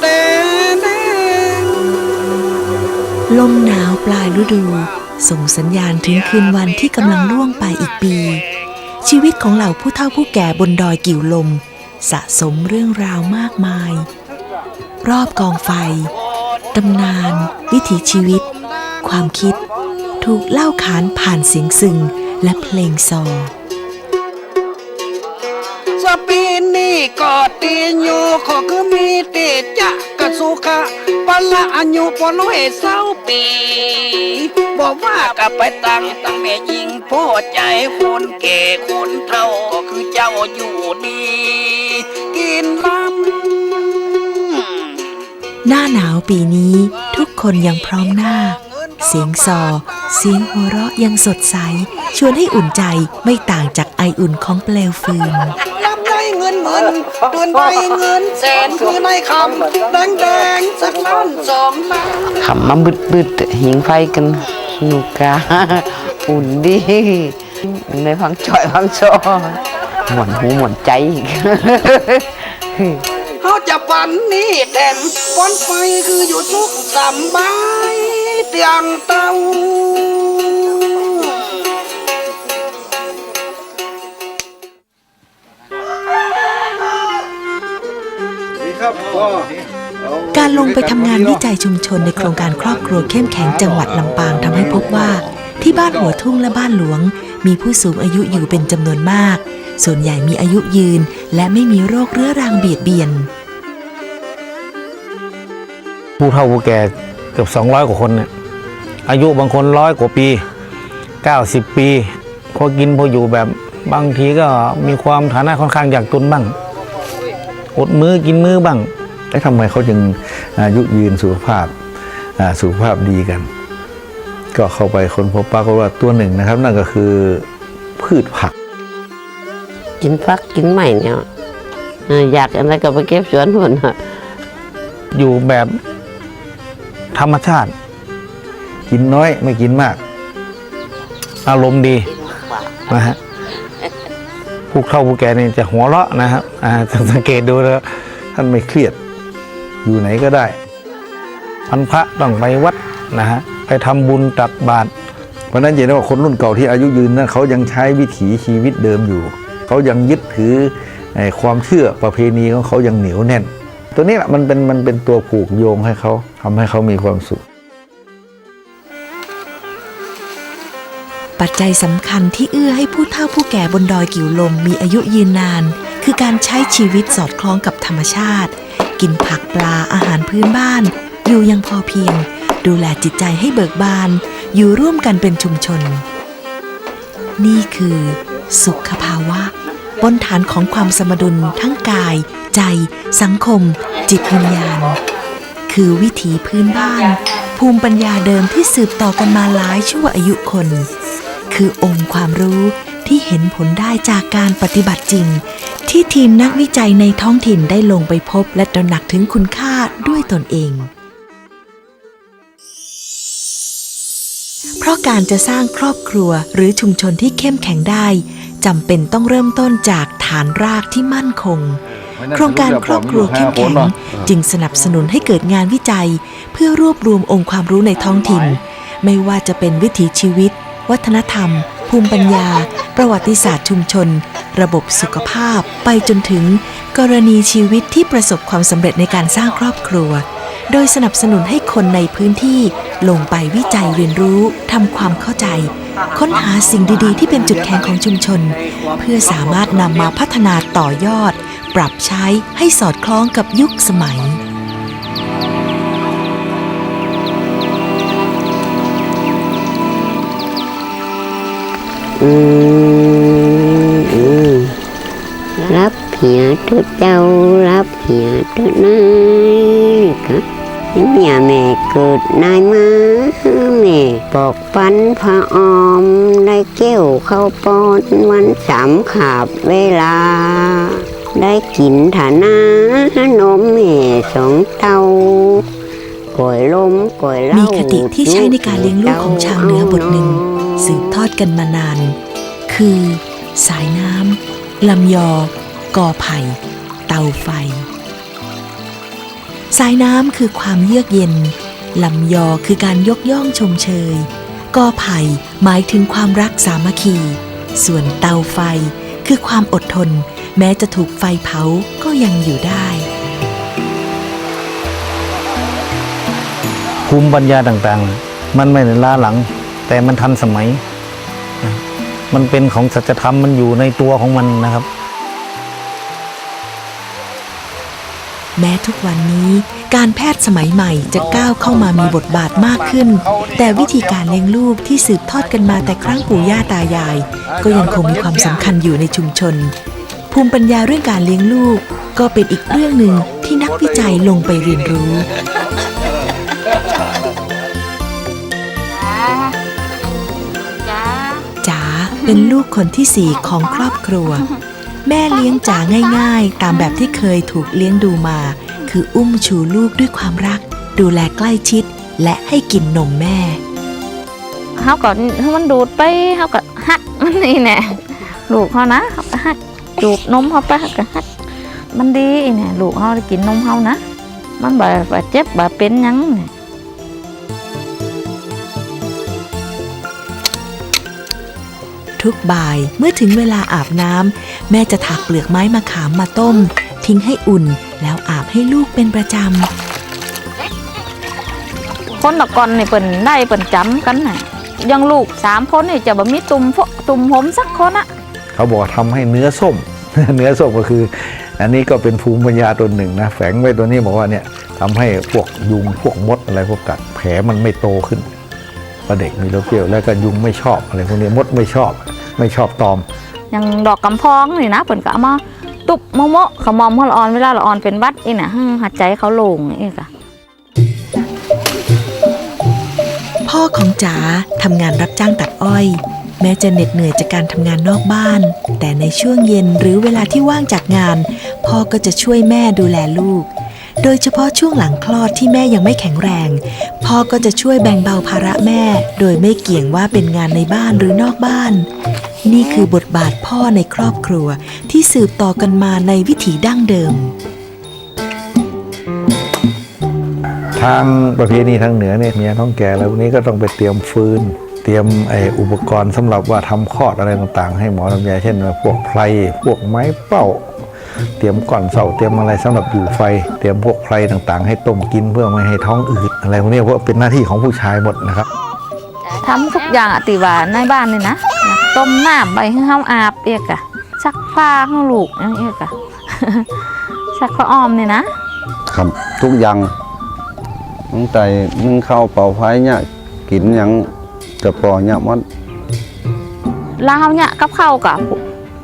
เต้นลมหนาวปลายฤดู ส่งสัญญาณถึงคืนวันที่กำลังล่วงไปอีกปี ชีวิตของเหล่าผู้เฒ่าผู้แก่บนดอยกิ่วลม สะสมเรื่องราวมากมาย รอบกองไฟตำนาน วิถีชีวิต ความคิด ถูกเล่าขานผ่านเสียงซึงและเพลงซอ สปีนี่ก็ตีอยู่ขอคือมีเตจะกะสุขะปะละอายุปน้อยเศร้าปีบอกว่ากะไปตั้งตั้งแม่ยิงพ่อใจคนแก่คนเฒ่าก็คือเจ้าอยู่ดี กินลำหน้าหนาวปีนี้ทุกคนยังพร้อมหน้า เสียงซอ เสียงหัวเราะยังสดใส ชวนให้อุ่นใจไม่ต่างจากไออุ่นของเปลวฟืน ได้เงินหมื่นเดือนไปเงินแสนคือในคำแดงแดงๆสักล้านสองล้านขำมาบึดบึดๆหิงไฟกันสนุกกะอุ่นดีในฟังจ่อยฟังโซหมวนหูหมวนใจอีกเขาจะปันนี่แดนวันไฟคืออยู่สุขสำบายเตียงเต้า การลงไปทำงานวิจัยชุมชนในโครงการครอบครัวเข้มแข็งจังหวัดลำปางทำให้พบว่า ที่บ้านหัวทุ่งและบ้านหลวง มีผู้สูงอายุอยู่เป็นจำนวนมาก ส่วนใหญ่มีอายุยืน และไม่มีโรคเรื้อรังเบียดเบียน ผู้เฒ่าผู้แก่เกือบ 200 กว่าคนเนี่ยอายุบางคนร้อยกว่าปี 90 ปีพอกินพออยู่แบบบางทีก็มีความฐานะค่อนข้างยากจนบ้าง อดมือกินมือบ้างแล้วทำไมเขาจึงอายุยืนสุขภาพอ่าสุขภาพดีกัน ก็เข้าไปคนพบปรากฏว่าตัวหนึ่งนะครับ นั่นก็คือพืชผัก กินฟักกินใหม่เนี่ยเอออยากอะไรก็ไปเก็บสวนผลน่ะอยู่แบบธรรมชาติ กินน้อยไม่กินมาก อารมณ์ดีนะฮะ ผู้เฒ่าผู้แก่นี่จะหัวเราะนะครับอ่าสังเกตดูแล้วท่านไม่เครียดอยู่ไหนก็ได้วันพระต้องไปวัดนะฮะไปทำบุญตักบาตรเพราะนั้นเห็นว่าคนรุ่นเก่าที่อายุยืนนั้นเขายังใช้วิถีชีวิตเดิมอยู่ เขายังยึดถือความเชื่อประเพณีของเขายังเหนียวแน่น ตัวนี้แหละมันเป็นมันเป็นตัวผูกโยงให้เขาทำให้เขามีความสุข ปัจจัยสำคัญที่เอื้อให้ผู้เฒ่าผู้แก่บนดอยกิ่วลมมีอายุยืนนาน คือการใช้ชีวิตสอดคล้องกับธรรมชาติ กินผักปลาอาหารพื้นบ้าน อยู่ยังพอเพียง ดูแลจิตใจให้เบิกบาน อยู่ร่วมกันเป็นชุมชน นี่คือ สุขภาวะบนฐานของความสมดุลทั้งกาย ใจ สังคม จิตวิญญาณ คือวิถีพื้นบ้าน ภูมิปัญญาเดิมที่สืบต่อกันมาหลายชั่วอายุคน คือองค์ความรู้ที่เห็นผลได้จากการปฏิบัติจริง ที่ทีมนักวิจัยในท้องถิ่นได้ลงไปพบและตระหนักถึงคุณค่าด้วยตนเอง เพราะการจะสร้างครอบครัวหรือชุมชนที่เข้มแข็งได้จำเป็นต้องเริ่มต้นจากฐานรากที่มั่นคง โครงการครอบครัวเข้มแข็งจึงสนับสนุนให้เกิดงานวิจัย เพื่อรวบรวมองค์ความรู้ในท้องถิ่น ไม่ว่าจะเป็นวิถีชีวิต วัฒนธรรม ภูมิปัญญา ประวัติศาสตร์ชุมชน ระบบสุขภาพ ไปจนถึง กรณีชีวิตที่ประสบความสำเร็จในการสร้างครอบครัว โดยสนับสนุนให้คนในพื้นที่ลงไปวิจัยเรียนรู้ทำความเข้าใจ ค้นหาสิ่งดีๆ ที่เป็นจุดแข็งของชุมชน เพื่อสามารถนำมาพัฒนาต่อยอด ปรับใช้ให้สอดคล้องกับยุคสมัย อืมอืมรับเหียทุกเจ้ารับเหียทุกนายค่ะเมียแม่เกิดนายมาแม่ปอกปันพระออมได้เกี้ยวเข้าวปอนวันสามขาบเวลา ได้กินฐานานมแม่สองเต้าก่อยลมก่อยเล่ามีมีคติที่ใช้ในการเลี้ยงลูกของชาวเหนือบทหนึ่ง สืบทอดกันมานาน คือ สายน้ำลำยอ กอไผ่ เตาไฟ สายน้ำคือความเยือกเย็นลำยอคือการยกย่องชมเชย กอไผ่หมายถึงความรักสามัคคี ส่วนเตาไฟคือความอดทน แม้จะถูกไฟเผาก็ยังอยู่ได้ภูมิปัญญาต่างๆ มันไม่ได้ล้าหลัง แต่มันทันสมัย มันเป็นของสัจธรรมมันอยู่ในตัวของมันนะครับ แม้ทุกวันนี้การแพทย์สมัยใหม่จะก้าวเข้ามามีบทบาทมากขึ้น แต่วิธีการเลี้ยงลูกที่สืบทอดกันมาแต่ครั้งปู่ย่าตายาย ก็ยังคงมีความสำคัญอยู่ในชุมชน ภูมิปัญญาเรื่องการเลี้ยงลูก ก็เป็นอีกเรื่องหนึ่งที่นักวิจัยลงไปเรียนรู้ เป็นลูกคนที่สี่ของครอบครัว แม่เลี้ยงจ๋าง่าย ๆ ตามแบบที่เคยถูกเลี้ยงดูมา คืออุ้มชูลูกด้วยความรัก ดูแลใกล้ชิด และให้กินนมแม่เฮาก็ให้มันดูดไปเฮาก็ฮักมันนี่แน่ลูกเขานะเฮาก็ฮักจูบนมเขาไปเฮาก็ฮักมันดีแน่ลูกเฮาได้กินนมเฮานะ มันแบบเจ็บแบ่เป็นยังนี่ ทุกบ่าย เมื่อถึงเวลาอาบน้ำแม่จะถักเปลือกไม้มาขามมาต้ม ทิ้งให้อุ่นแล้วอาบให้ลูกเป็นประจำคนตะก่อนนี่เปิ้นได้เปิ้นจำกันน่ะอยังลูกสามคนนี่จะบ่มีตุ่มพวกตุ่มผมสักคนอะเขาบอกว่าทำให้เนื้อส้ม เนื้อส้มก็คือ อันนี้ก็เป็นภูมิปัญญาตัวหนึ่งนะแฝงไว้ตัวนี้บอกว่าเนี่ยทำให้พวกยุงพวกมดอะไรพวกกัดแผลมันไม่โตขึ้นเพราะเด็กมีโรคเกี่ยวแล้วก็ยุงไม่ชอบอะไรพวกนี้มดไม่ชอบ ไม่ชอบตอม อย่างดอกกำพองนี่นะเปิ้นก็เอามาตุบโมโมะขมอมเขาละอ่อนเวลาละอ่อนเป็นหวัดอีน่ะฮึ่มหัดใจเขาโล่งอีกอะพ่อของจ๋าทำงานรับจ้างตัดอ้อย แม้จะเหน็ดเหนื่อยจากการทำงานนอกบ้าน แต่ในช่วงเย็นหรือเวลาที่ว่างจากงาน พ่อก็จะช่วยแม่ดูแลลูก โดยเฉพาะช่วงหลังคลอดที่แม่ยังไม่แข็งแรง พ่อก็จะช่วยแบ่งเบาภาระแม่ โดยไม่เกี่ยงว่าเป็นงานในบ้านหรือนอกบ้าน นี่คือบทบาทพ่อในครอบครัวที่สืบต่อกันมาในวิถีดั้งเดิม ทางประเพณีทางเหนือเนี่ยเมียท้องแก่แล้ววันนี้ก็ต้องไปเตรียมฟืนเตรียมไอ้อุปกรณ์สำหรับว่าทำคลอดอะไรต่างๆ ให้หมอลำไยเช่นพวกไพรพวกไม้เป้า เตรียมก่อนเสาเตรียมอะไรสำหรับอยู่ไฟ เตรียมพวกไพรต่างๆ ให้ต้มกินเพื่อไม่ให้ท้องอืดอะไรพวกนี้เพราะเป็นหน้าที่ของผู้ชายหมดนะครับทำทุกอย่างอะติว่าในบ้านนี่นะ ต้มน้ำไปให้เฮาอาบเอียกอะซักผ้าให้ลูกอย่างเอียกอะซักผ้าอ้อมนี่นะครับทุกอย่างตั้งแต่นึ่งข้าวเป่าไฟเนี่ยกินหยังจะปล่อยเนี่ยมันลาวเนี่ยกับข้าวกับ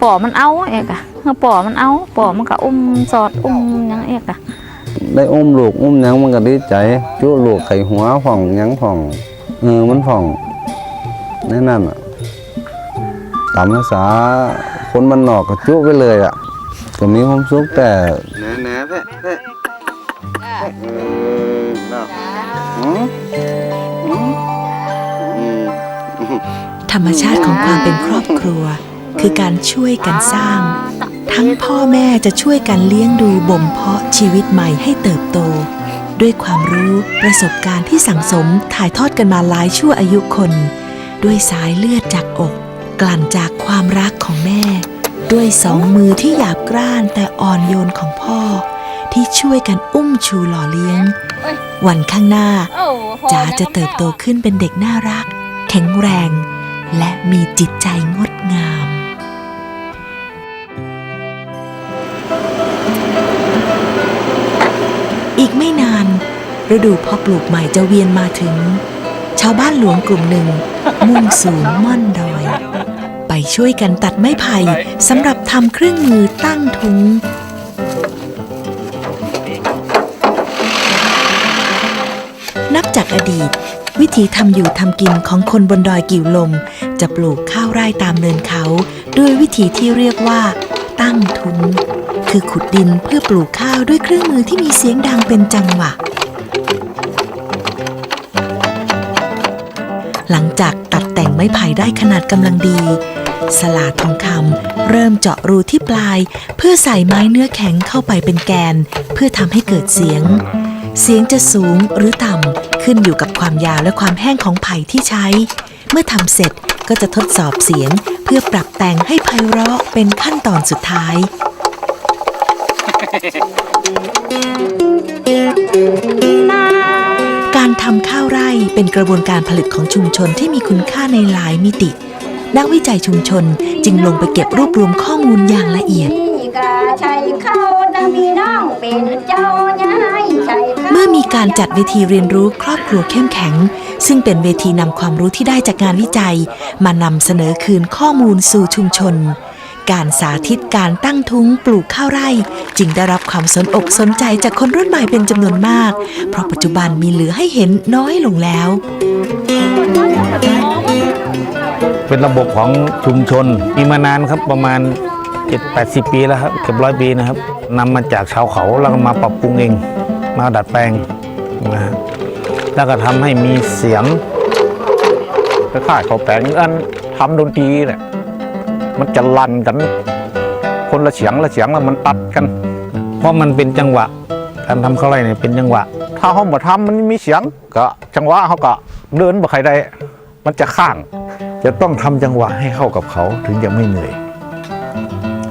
ปอมันเอาเอกอะเฮา ปอมันเอาปอมันก็อุ้มสอดอุ้มหยังเอกอะได้อุ้มลูกอุ้มหยังมันก็ดีใจจุลูกไข่หัวผ่องหยังผ่องเออมันผ่องแน่นั่นอะตามภาษาคนมันนอกก็จุไปเลยอะก็มีความสุขแต่แหน่แหน่แพะแพะเออน่ะอืมอืมอืมธรรมชาติของความเป็นครอบครัว คือการช่วยกันสร้าง ทั้งพ่อแม่จะช่วยกันเลี้ยงดูบ่มเพาะชีวิตใหม่ให้เติบโต ด้วยความรู้ประสบการณ์ที่สั่งสมถ่ายทอดกันมาหลายชั่วอายุคน ด้วยสายเลือดจากอก กลั่นจากความรักของแม่ ด้วยสองมือที่หยาบกร้านแต่อ่อนโยนของพ่อ ที่ช่วยกันอุ้มชูหล่อเลี้ยง วันข้างหน้าจ๋าจะเติบโตขึ้นเป็นเด็กน่ารัก แข็งแรง และมีจิตใจงดงาม ฤดูเพาะปลูกใหม่จะเวียนมาถึง ชาวบ้านหลวงกลุ่มหนึ่ง มุ่งสู่ม่อนดอย ไปช่วยกันตัดไม้ไผ่สำหรับทำเครื่องมือตั้งทุงนับจากอดีต วิธีทำอยู่ทำกินของคนบนดอยกิ่วลม จะปลูกข้าวไร่ตามเนินเขา ด้วยวิธีที่เรียกว่า ตั้งทุน คือขุดดินเพื่อปลูกข้าวด้วยเครื่องมือที่มีเสียงดังเป็นจังหวะ หลังจากตัดแต่งไม้ไผ่ได้ขนาดกำลังดี สลาทองคำเริ่มเจาะรูที่ปลาย เพื่อใส่ไม้เนื้อแข็งเข้าไปเป็นแกน เพื่อทำให้เกิดเสียง เสียงจะสูงหรือต่ำขึ้นอยู่กับความยาวและความแห้งของไผ่ที่ใช้ เมื่อทำเสร็จก็จะทดสอบเสียง เพื่อปรับแต่งให้ไพเราะเป็นขั้นตอนสุดท้ายการทำข้าวไร่เป็นกระบวนการผลิตของชุมชนที่มีคุณค่าในหลายมิติ นักวิจัยชุมชนจึงลงไปเก็บรวบรวมข้อมูลอย่างละเอียดเข้าดังพี่น้องเป็นเจ้าย้ายใช้เข้าเมื่อมีการจัดเวทีเรียนรู้ครอบครัวเข้มแข็ง ซึ่งเป็นเวทีนำความรู้ที่ได้จากงานวิจัย มานำเสนอคืนข้อมูลสู่ชุมชน การสาธิตการตั้งทุ้งปลูกข้าวไร่ จึงได้รับความสนอกสนใจจากคนรุ่นใหม่เป็นจำนวนมาก เพราะปัจจุบันมีเหลือให้เห็นน้อยลงแล้ว เป็นระบบของชุมชนมีมานานครับประมาณ 7-80 ปีแล้วครับเกือบร้อยปีนะครับนำมาจากชาวเขาแล้วก็มาปรับปรุงเอง มาดัดแปลงนะฮะแล้วก็ทำให้มีเสียงคล้ายเขาแปลงอันทำดนตรีเนี่ย มันจะลั่นกัน คนละเสียงละเสียงแล้วมันตัดกัน เพราะมันเป็นจังหวะการทำข้าวไร่เนี่ยเป็นจังหวะ ถ้าเขามาทำมันมีเสียงก็จังหวะเขาก็เดินบ่ใครได้ มันจะข้าง จะต้องทำจังหวะให้เข้ากับเขาถึงจะไม่เหนื่อย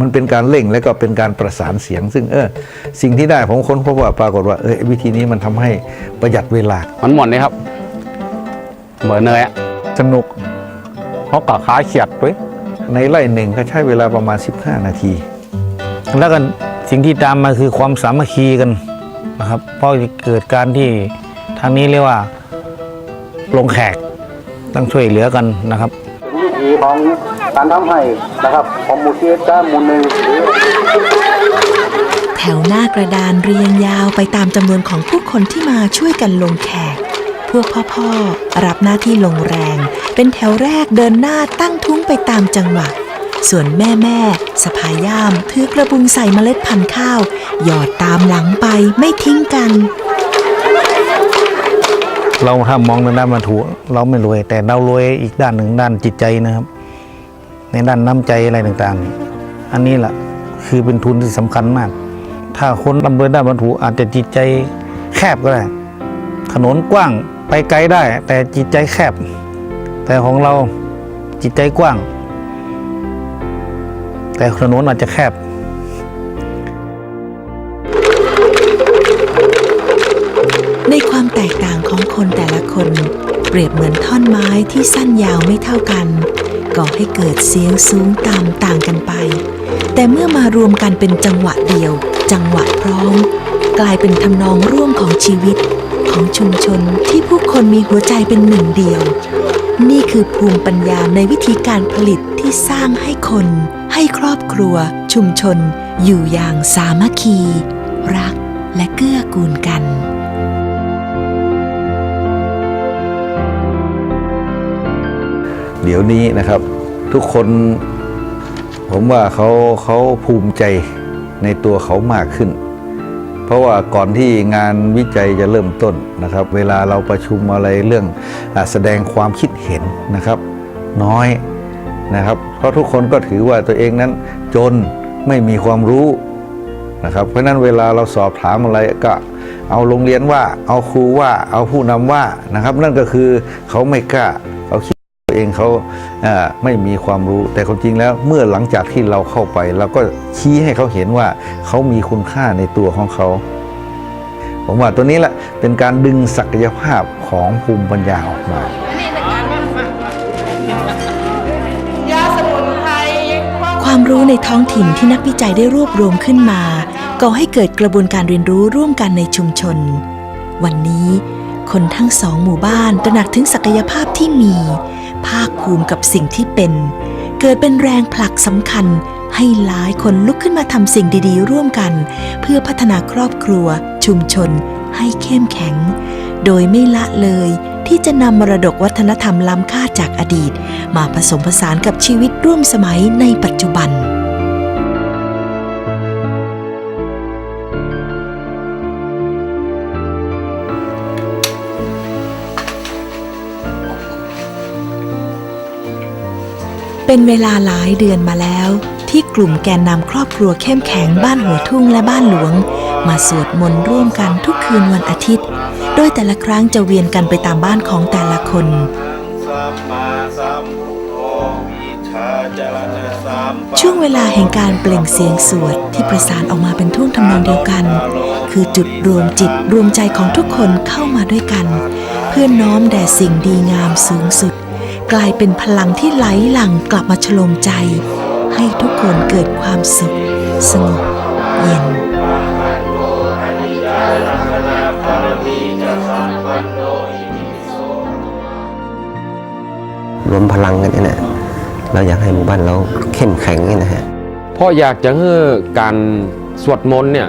มันเป็นการเร่งและก็เป็นการประสานเสียง ซึ่งเออสิ่งที่ได้ผมค้นพบว่าปรากฏว่าเออวิธีนี้มันทำให้ประหยัดเวลา มันหมดเลยครับ เหมือนเนยอะสนุกเขาก็ขายเขียดด้วย ในไร่หนึ่งก็ใช้เวลาประมาณ 15 นาที แล้วก็สิ่งที่ตามมาคือความสามัคคีกันนะครับเพราะเกิดการที่ทางนี้เรียกว่าลงแขกต้องช่วยเหลือกันนะครับวิธีของการทำให้นะครับของหมูเทียจ้าหมูหนึ่งแถวหน้ากระดานเรียงยาวไปตามจำนวนของผู้คนที่มาช่วยกันลงแขก พวกพ่อๆ รับหน้าที่ลงแรง เป็นแถวแรกเดินหน้าตั้งทุ้งไปตามจังหวะ ส่วนแม่แม่สะพายย่ามถือกระบุงใส่เมล็ดพันธุ์ข้าว หยอดตามหลังไปไม่ทิ้งกัน เราถ้ามองในด้านวัตถุเราไม่รวย แต่เรารวยอีกด้านหนึ่งด้านจิตใจนะครับ ในด้านน้ำใจอะไรต่างๆ อันนี้แหละคือเป็นทุนที่สำคัญมาก ถ้าคนร่ำรวยด้านวัตถุอาจจะจิตใจแคบก็ได้ถนนกว้าง ไปไกลได้ แต่จิตใจแคบ แต่ของเราจิตใจกว้าง แต่ถนนอาจจะแคบในความแตกต่างของคนแต่ละคน เปรียบเหมือนท่อนไม้ที่สั้นยาวไม่เท่ากันก่อให้เกิดเสียงสูงต่ำต่างกันไป แต่เมื่อมารวมกันเป็นจังหวะเดียว จังหวะพร้อม กลายเป็นทำนองร่วมของชีวิต ของชุมชนที่ผู้คนมีหัวใจเป็นหนึ่งเดียว นี่คือภูมิปัญญาในวิธีการผลิตที่สร้างให้คน ให้ครอบครัว ชุมชน อยู่อย่างสามัคคี รักและเกื้อกูลกันเดี๋ยวนี้นะครับทุกคน ผมว่าเขาเขาภูมิใจในตัวเขามากขึ้น ราะว่าก่อนที่งานวิจัยจะเริ่มต้นนะครับ เวลาเราประชุมอะไรเรื่องอแสดงความคิดเห็นนะครับ น้อยนะครับ เพราะทุกคนก็ถือว่าตัวเองนั้นจนไม่มีความรู้นะครับ เพราะฉะนั้นเวลาเราสอบถามอะไรก็เอาโรงเรียนว่าเอาครูว่าเอาผู้นำว่านะครับ นั่นก็คือเขาไม่กล้าเขาคิด ตัวเองเขาไม่มีความรู้ แต่ความจริงแล้วเมื่อหลังจากที่เราเข้าไปเราก็ชี้ให้เขาเห็นว่าเขามีคุณค่าในตัวของเขาผมว่าตัวนี้แหละเป็นการดึงศักยภาพของภูมิปัญญาออกมาความรู้ในท้องถิ่นที่นักวิจัยได้รวบรวมขึ้นมาก่อให้เกิดกระบวนการเรียนรู้ร่วมกันในชุมชน วันนี้คนทั้งสองหมู่บ้านตระหนักถึงศักยภาพที่มี ภาคภูมิกับสิ่งที่เป็น เกิดเป็นแรงผลักสำคัญให้หลายคนลุกขึ้นมาทำสิ่งดีๆ ร่วมกัน เพื่อพัฒนาครอบครัว ชุมชน ให้เข้มแข็ง โดยไม่ละเลยที่จะนำมรดกวัฒนธรรมล้ำค่าจากอดีต มาผสมผสานกับชีวิตร่วมสมัยในปัจจุบัน เป็นเวลาหลายเดือนมาแล้ว ที่กลุ่มแกนนำครอบครัวเข้มแข็งบ้านหัวทุ่งและบ้านหลวง มาสวดมนต์ร่วมกันทุกคืนวันอาทิตย์ โดยแต่ละครั้งจะเวียนกันไปตามบ้านของแต่ละคนช่วงเวลาแห่งการเปล่งเสียงสวดที่ประสานออกมาเป็นท่วงทำนองเดียวกัน คือจุดรวมจิตรวมใจของทุกคนเข้ามาด้วยกัน เพื่อน้อมแด่สิ่งดีงามสูงสุด กลายเป็นพลังที่ไหลหลั่งกลับมาฉลมใจ ให้ทุกคนเกิดความสุข สงบเย็นรวมพลังกันเนี่ยนะเราอยากให้หมู่บ้านเราเข้มแข็งเนี่ยนะฮะเพราะอยากจะให้การสวดมนต์เนี่ย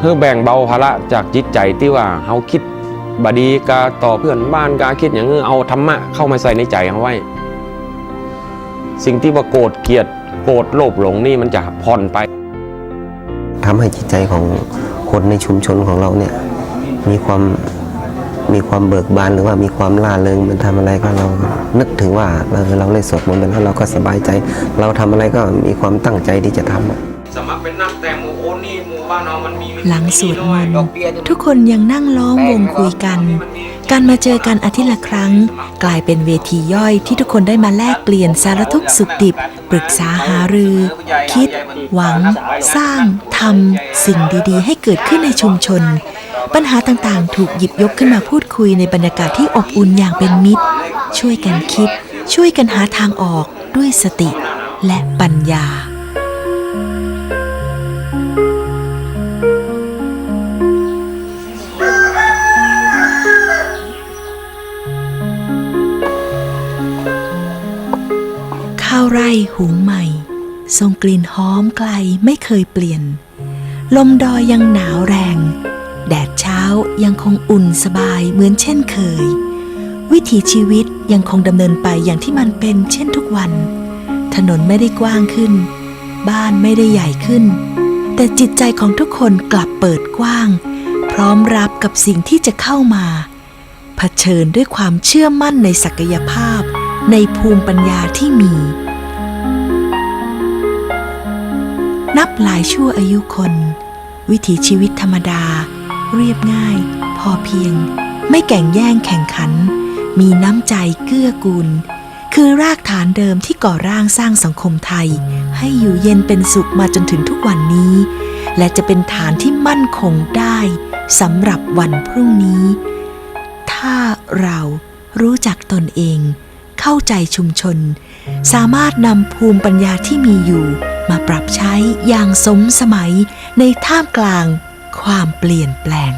ให้แบ่งเบาภาระจากจิตใจที่ว่าเขาคิด บดีกาต่อเพื่อนบ้านกาคิดอย่างนี้เอาธรรมะเข้ามาใส่ในใจเขาไว้ สิ่งที่ว่าโกรธเกลียดโกรธโลภหลงนี่มันจะผ่อนไปทำให้จิตใจของคนในชุมชนของเราเนี่ย มีความมีความเบิกบานหรือว่ามีความล่าเริงมันทำอะไรก็เรานึกถึงว่าเออเราเลยสวดมนต์ไปแล้วเราก็สบายใจ เราทำอะไรก็มีความตั้งใจที่จะทำอะสมัครเป็นนักแต่หมู่โอนี่หมู่บ้า หลังสวดมนต์ทุกคนยังนั่งล้อมวงคุยกัน การมาเจอกันอาทิตย์ละครั้ง กลายเป็นเวทีย่อยที่ทุกคนได้มาแลกเปลี่ยนสารทุกข์สุขดิบ ปรึกษาหารือ คิด หวัง สร้างทำสิ่งดีๆ ให้เกิดขึ้นในชุมชน ปัญหาต่างๆ ถูกหยิบยกขึ้นมาพูดคุยในบรรยากาศที่อบอุ่นอย่างเป็นมิตร ช่วยกันคิด ช่วยกันหาทางออกด้วยสติและปัญญา หุงใหม่ ทรงกลิ่นหอมไกลไม่เคยเปลี่ยน ลมดอยยังหนาวแรง แดดเช้ายังคงอุ่นสบายเหมือนเช่นเคย วิถีชีวิตยังคงดำเนินไปอย่างที่มันเป็นเช่นทุกวัน ถนนไม่ได้กว้างขึ้น บ้านไม่ได้ใหญ่ขึ้น แต่จิตใจของทุกคนกลับเปิดกว้าง พร้อมรับกับสิ่งที่จะเข้ามาเผชิญด้วยความเชื่อมั่นในศักยภาพ ในภูมิปัญญาที่มี นับหลายชั่วอายุคน วิถีชีวิตธรรมดา เรียบง่าย พอเพียง ไม่แก่งแย่งแข่งขัน มีน้ำใจเกื้อกูล คือรากฐานเดิมที่ก่อร่างสร้างสังคมไทย ให้อยู่เย็นเป็นสุขมาจนถึงทุกวันนี้ และจะเป็นฐานที่มั่นคงได้สำหรับวันพรุ่งนี้ ถ้าเรารู้จักตนเอง เข้าใจชุมชน สามารถนำภูมิปัญญาที่มีอยู่ มาปรับใช้อย่างสมสมัยในท่ามกลางความเปลี่ยนแปลง